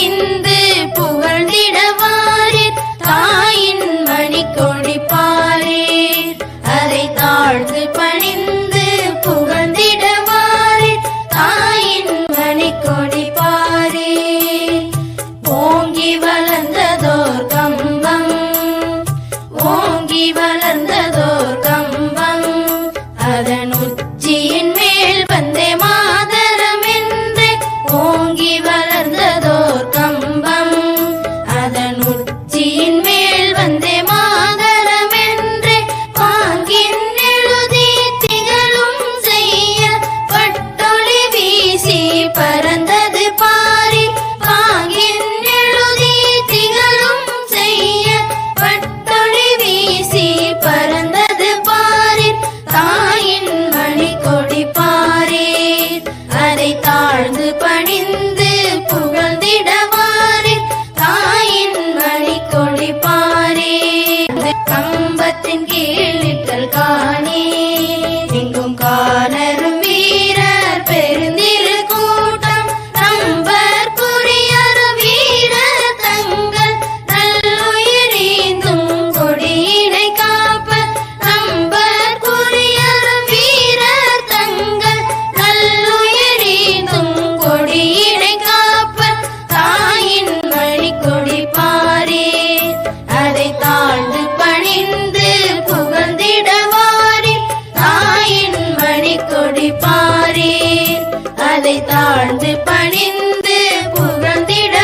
பணிந்து புகழ்ந்திடவாரீர் தாயின் மணி கொடிப்பாரீர் அதை தாழ்ந்து பாதத்தின் கீழ் நிற்றல் காணே. எங்கும் காணரும் வீரர் பெருந்திரு கூட்டம். நம்பர் புரியாத வீரர் தங்கள் நல்லுயிரீந்தும் கொடியினை காப்ப. நம்பர் புரியாத வீரர் தங்கள் நல்லுயிரீந்தும் கொடியினை தாழ்ந்து பணிந்து புகழ்ந்திட